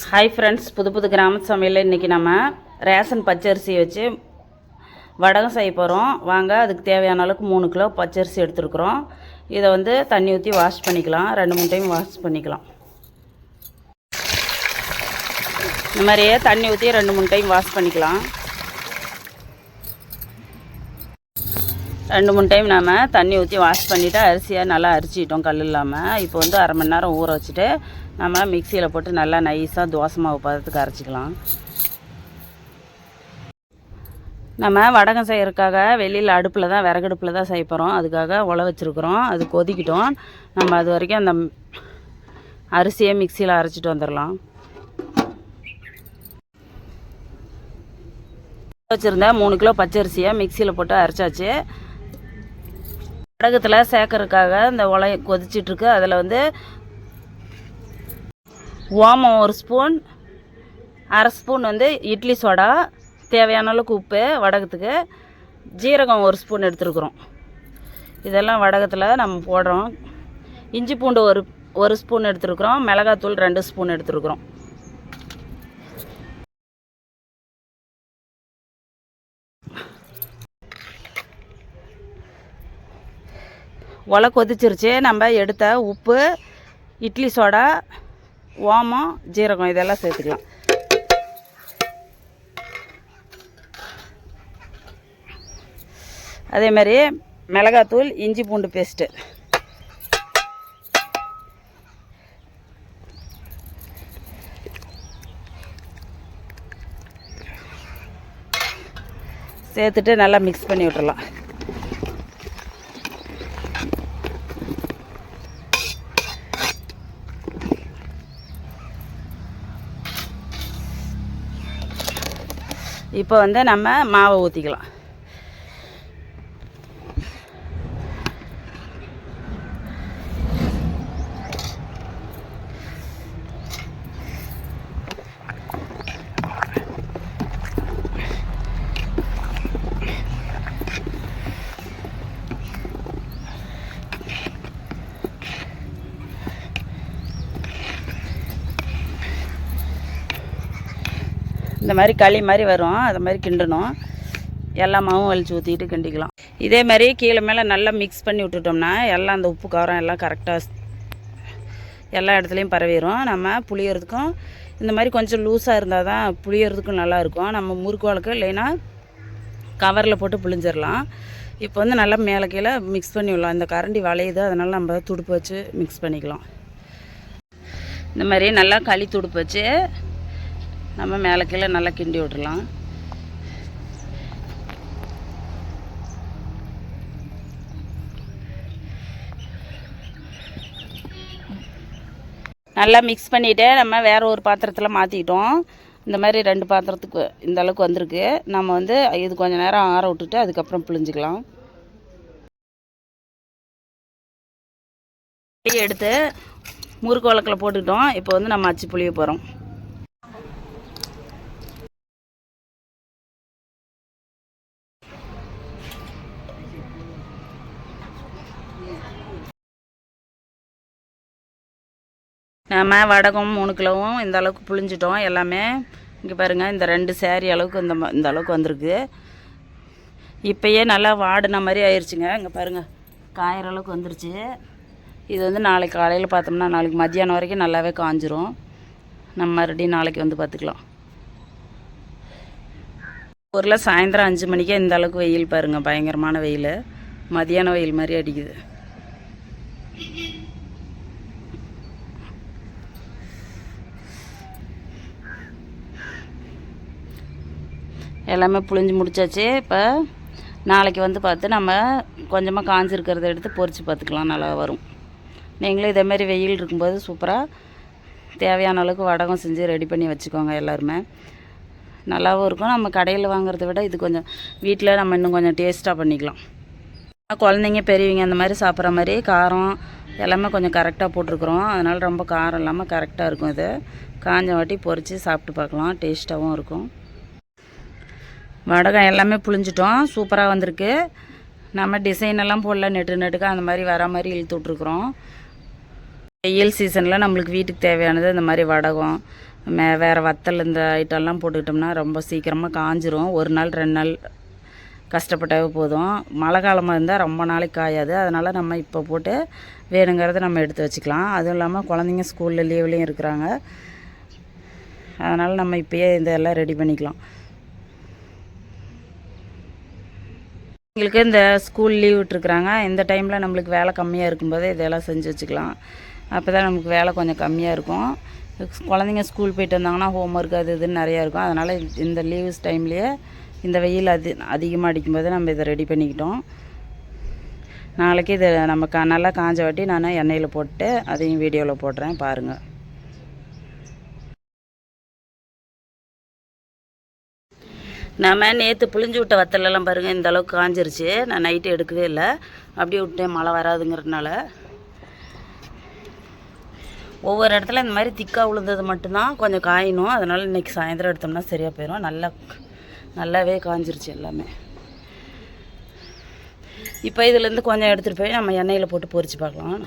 Hi friends புது புது கிராம சமையலில் இன்றைக்கி நம்ம ரேஷன் பச்சரிசி வச்சு வடகம் செய்ய போகிறோம் வாங்க அதுக்கு தேவையான அளவுக்கு மூணு கிலோ பச்சரிசி எடுத்துருக்குறோம். இதை வந்து தண்ணி ஊற்றி வாஷ் பண்ணிக்கலாம். ரெண்டு மூணு டைம் வாஷ் பண்ணிக்கலாம். இந்த மாதிரியே தண்ணி ஊற்றி ரெண்டு மூணு டைம் வாஷ் பண்ணிக்கலாம். ரெண்டு மூணு டைம் நாம் தண்ணி ஊற்றி வாஷ் பண்ணிவிட்டு அரிசியை நல்லா அரிச்சிட்டோம் கல் இல்லாமல் இப்போ வந்து அரை மணி நேரம் ஊற வச்சுட்டு நம்ம மிக்சியில் போட்டு நல்லா நைஸாக தோசை மாவு பதத்துக்கு அரைச்சிக்கலாம். நம்ம வடகம் செய்யறதுக்காக வெளியில் அடுப்பில் தான் விறகடுப்பில் தான் செய்ய போகிறோம் அதுக்காக உழ வச்சுருக்குறோம். அது கொதிக்கிட்டோம். நம்ம அது வரைக்கும் அந்த அரிசியை மிக்சியில் அரைச்சிட்டு வந்துடலாம். வச்சுருந்தேன் மூணு கிலோ பச்சரிசியை மிக்சியில் போட்டு அரைச்சாச்சு. வடகத்தில் சேர்க்கறதுக்காக இந்த உலைய கொதிச்சிட்ருக்கு அதில் வந்து ஓமம் ஒரு ஸ்பூன் அரை ஸ்பூன் வந்து இட்லி சோடா தேவையான அளவுக்கு உப்பு வடகத்துக்கு ஜீரகம் ஒரு ஸ்பூன் எடுத்துருக்குறோம். இதெல்லாம் வடகத்தில் நம்ம போடுறோம். இஞ்சி பூண்டு ஒரு ஒரு ஸ்பூன் எடுத்துருக்குறோம். மிளகாத்தூள் ரெண்டு ஸ்பூன் எடுத்துருக்குறோம். ஒலை கொதிச்சிருச்சு. நம்ம எடுத்த உப்பு இட்லி சோடா ஓமம் ஜீரகம் இதெல்லாம் சேர்த்துக்கலாம். அதே மாதிரி மிளகாத்தூள் இஞ்சி பூண்டு பேஸ்ட்டு சேர்த்துட்டு நல்லா மிக்ஸ் பண்ணி விட்டுறலாம். இப்போ வந்து நம்ம மாவை ஊற்றிக்கலாம் இந்த மாதிரி களி மாதிரி வரும். அது மாதிரி கிண்டணும். எல்லா மாவும் வலிச்சு ஊற்றிட்டு கிண்டிக்கலாம். இதே மாதிரி கீழே மேலே நல்லா மிக்ஸ் பண்ணி விட்டுட்டோம்னா எல்லாம் அந்த உப்பு காரம் எல்லாம் கரெக்டாக எல்லா இடத்துலையும் பரவிடும் நம்ம புளியறதுக்கும் இந்த மாதிரி கொஞ்சம் லூஸாக இருந்தால் தான் புளியறதுக்கும் நல்லாயிருக்கும் நம்ம முறுக்கு வழக்கு இல்லைன்னா கவரில் போட்டு புளிஞ்சிடலாம் இப்போ வந்து நல்லா மேலே கீழே மிக்ஸ் பண்ணி விடலாம். இந்த கரண்டி வளையுது அதனால் நம்ம துடுப்பு வச்சு மிக்ஸ் பண்ணிக்கலாம். இந்த மாதிரி நல்லா களி துடுப்பு வச்சு நம்ம மேலே கீழே நல்லா கிண்டி விட்டுலாம் நல்லா மிக்ஸ் பண்ணிவிட்டு நம்ம வேறு ஒரு பாத்திரத்தில் மாற்றிக்கிட்டோம் இந்த மாதிரி ரெண்டு பாத்திரத்துக்கு இந்த அளவுக்கு வந்திருக்கு. நம்ம வந்து இது கொஞ்சம் நேரம் ஆற விட்டுட்டு அதுக்கப்புறம் பிழிஞ்சிக்கலாம். எடுத்து முறுக்கு வழக்கில் போட்டுக்கிட்டோம். இப்போ வந்து நம்ம அச்சு புளிய போகிறோம் நம்ம வடகம் மூணு கிலோவும் இந்த அளவுக்கு புழிஞ்சிட்டோம். எல்லாமே இங்கே பாருங்கள் இந்த ரெண்டு சேரீ அளவுக்கு இந்த இந்த அளவுக்கு வந்திருக்கு. இப்போயே நல்லா வாடின மாதிரி ஆயிடுச்சுங்க இங்கே பாருங்கள் காயிற அளவுக்கு வந்துருச்சு. இது வந்து நாளைக்கு காலையில் பார்த்தோம்னா நாளைக்கு மத்தியானம் வரைக்கும் நல்லாவே காஞ்சிரும். நம்ம மறுபடியும் நாளைக்கு வந்து பார்த்துக்கலாம். ஊரில் சாயந்தரம் அஞ்சு மணிக்கே இந்த அளவுக்கு வெயில் பாருங்கள் பயங்கரமான வெயில். மதியான வெயில் மாதிரி அடிக்குது. எல்லாமே புழிஞ்சு முடிச்சாச்சு. இப்போ நாளைக்கு வந்து பார்த்து நம்ம கொஞ்சமாக காஞ்சிருக்கிறத எடுத்து பொறிச்சு பார்த்துக்கலாம். நல்லா வரும். நீங்களும் இதேமாரி வெயில் இருக்கும்போது சூப்பராக தேவையான அளவுக்கு வடகம் செஞ்சு ரெடி பண்ணி வச்சுக்கோங்க எல்லாருமே. நல்லாவும் இருக்கும். நம்ம கடையில் வாங்குறத விட இது கொஞ்சம் வீட்டில் நம்ம இன்னும் கொஞ்சம் டேஸ்ட்டாக பண்ணிக்கலாம். குழந்தைங்க பெரியவங்க அந்த மாதிரி சாப்பிட்ற மாதிரி காரம் எல்லாமே கொஞ்சம் கரெக்டாக போட்டிருக்குறோம். அதனால் ரொம்ப காரம் இல்லாமல் கரெக்டாக இருக்கும் இது. காஞ்ச வாட்டி பொறித்து சாப்பிட்டு பார்க்கலாம். டேஸ்ட்டாகவும் இருக்கும். வடகம் எல்லாமே புளிஞ்சிட்டோம் சூப்பராக வந்திருக்கு. நம்ம டிசைன் எல்லாம் போடல. நெட்டு நெட்டுக்கு அந்த மாதிரி வர மாதிரி இழுத்து விட்ருக்குறோம் வெயில் சீசனில் நம்மளுக்கு வீட்டுக்கு தேவையானது இந்த மாதிரி வடகம். மே வேறு வத்தல் இந்த ஐட்டம்லாம் போட்டுக்கிட்டோம்னா ரொம்ப சீக்கிரமாக காஞ்சிரும். ஒரு நாள் ரெண்டு நாள் கஷ்டப்பட்டாவே போதும். மழை காலமாக இருந்தால் ரொம்ப நாளைக்கு காயாது. அதனால் நம்ம இப்போ போட்டு வேணுங்கிறத நம்ம எடுத்து வச்சுக்கலாம். அதுவும் இல்லாமல் குழந்தைங்க ஸ்கூலில் லீவ்லேயும் இருக்கிறாங்க. அதனால் நம்ம இப்போயே இதெல்லாம் ரெடி பண்ணிக்கலாம். எங்களுக்கு இந்த ஸ்கூல் லீவ் விட்டுருக்குறாங்க. இந்த டைமில் நம்மளுக்கு வேலை கம்மியாக இருக்கும்போது இதெல்லாம் செஞ்சு வச்சுக்கலாம். அப்போ தான் நமக்கு வேலை கொஞ்சம் கம்மியாக இருக்கும். குழந்தைங்க ஸ்கூல் போயிட்டு வந்தாங்கன்னா ஹோம் ஒர்க் அது இதுன்னு நிறையா இருக்கும். அதனால் இந்த லீவ்ஸ் டைம்லேயே இந்த வெயில் அது அதிகமாக அடிக்கும்போது நம்ம இதை ரெடி பண்ணிக்கிட்டோம். நாளைக்கு இதை நம்ம கா நல்லா காஞ்ச வாட்டி நான் எண்ணெயில் போட்டு அதையும் வீடியோவில் போடுறேன். பாருங்கள் நம்ம நேற்று புளிஞ்சு விட்ட வத்தலெல்லாம் பாருங்கள் இந்த அளவுக்கு காஞ்சிருச்சு. நான் நைட்டு எடுக்கவே இல்லை. அப்படியே விட்டேன் மழை வராதுங்கிறதுனால. ஒவ்வொரு இடத்துல இந்த மாதிரி திக்காக விழுந்தது மட்டும்தான் கொஞ்சம் காயணும். அதனால் இன்றைக்கி சாயந்தரம் எடுத்தோம்னா சரியாக போயிடும் நல்லா நல்லாவே காஞ்சிருச்சு எல்லாமே. இப்போ இதுலேருந்து கொஞ்சம் எடுத்துகிட்டு போய் நம்ம எண்ணெயில் போட்டு பொரிச்சு பார்க்கலாம்.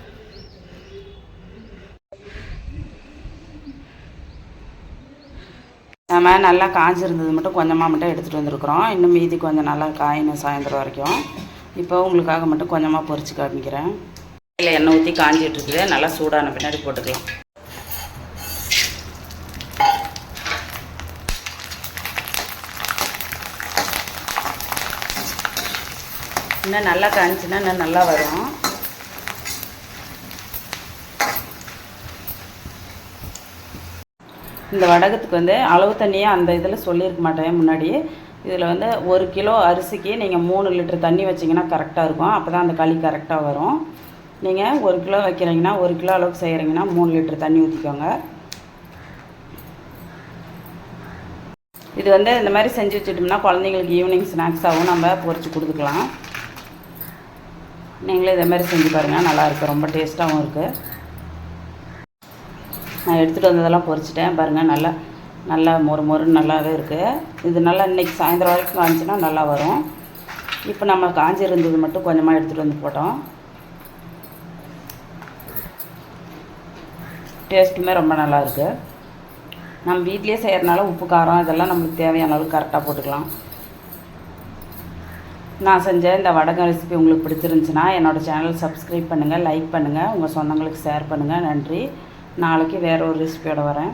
நம்ம நல்லா காஞ்சிருந்தது மட்டும் கொஞ்சமாக மட்டும் எடுத்துகிட்டு வந்திருக்கிறோம். இன்னும் மீதி கொஞ்சம் நல்லா காயணும் சாயந்தரம் வரைக்கும். இப்போ உங்களுக்காக மட்டும் கொஞ்சமாக பொறிச்சு காமிக்கிறேன். கையில் எண்ணெய் ஊற்றி காஞ்சிட்டு இருக்குது. நல்லா சூடான பின்னாடி போட்டுக்கலாம். இன்னும் நல்லா காஞ்சின்னா இன்னும் நல்லா வரும். இந்த வடகத்துக்கு வந்து அளவு தண்ணியை அந்த இதில் சொல்லியிருக்க மாட்டேன் முன்னாடி. இதில் வந்து ஒரு கிலோ அரிசிக்கு நீங்கள் மூணு லிட்டர் தண்ணி வச்சிங்கன்னா கரெக்டாக இருக்கும். அப்போ தான் அந்த களி கரெக்டாக வரும். நீங்கள் ஒரு கிலோ வைக்கிறீங்கன்னா ஒரு கிலோ அளவுக்கு செய்கிறீங்கன்னா மூணு லிட்டர் தண்ணி ஊற்றிக்கோங்க. இது வந்து இந்த மாதிரி செஞ்சு வச்சுட்டோம்னா குழந்தைங்களுக்கு ஈவினிங் ஸ்நாக்ஸாகவும் நம்ம பொறிச்சு கொடுத்துக்கலாம். நீங்களே இதே மாதிரி செஞ்சு பாருங்கள் நல்லாயிருக்கு ரொம்ப டேஸ்ட்டாகவும் இருக்குது நான் எடுத்துகிட்டு வந்ததெல்லாம் பொறிச்சிட்டேன். பாருங்கள் நல்லா நல்லா மொறு மொறுன்னு நல்லாவே இருக்குது இது நல்லா இன்றைக்கி சாயந்தரம் வரைக்கும் காய்ஞ்சினா நல்லா வரும். இப்போ நம்ம காஞ்சி இருந்தது மட்டும் கொஞ்சமாக எடுத்துகிட்டு வந்து போட்டோம். டேஸ்ட்டுமே ரொம்ப நல்லா இருக்குது நம்ம வீட்லேயே செய்கிறனால உப்பு காரம் இதெல்லாம் நம்மளுக்கு தேவையான அளவுக்கு கரெக்டாக போட்டுக்கலாம். நான் செஞ்ச இந்த வடகம் ரெசிபி உங்களுக்கு பிடிச்சிருந்துச்சுன்னா என்னோடய சேனல் சப்ஸ்கிரைப் பண்ணுங்கள் லைக் பண்ணுங்கள் உங்கள் சொந்தங்களுக்கு ஷேர் பண்ணுங்கள் நன்றி. நாளைக்கு வேறு ஒரு ரெசிபியோடு வரேன்.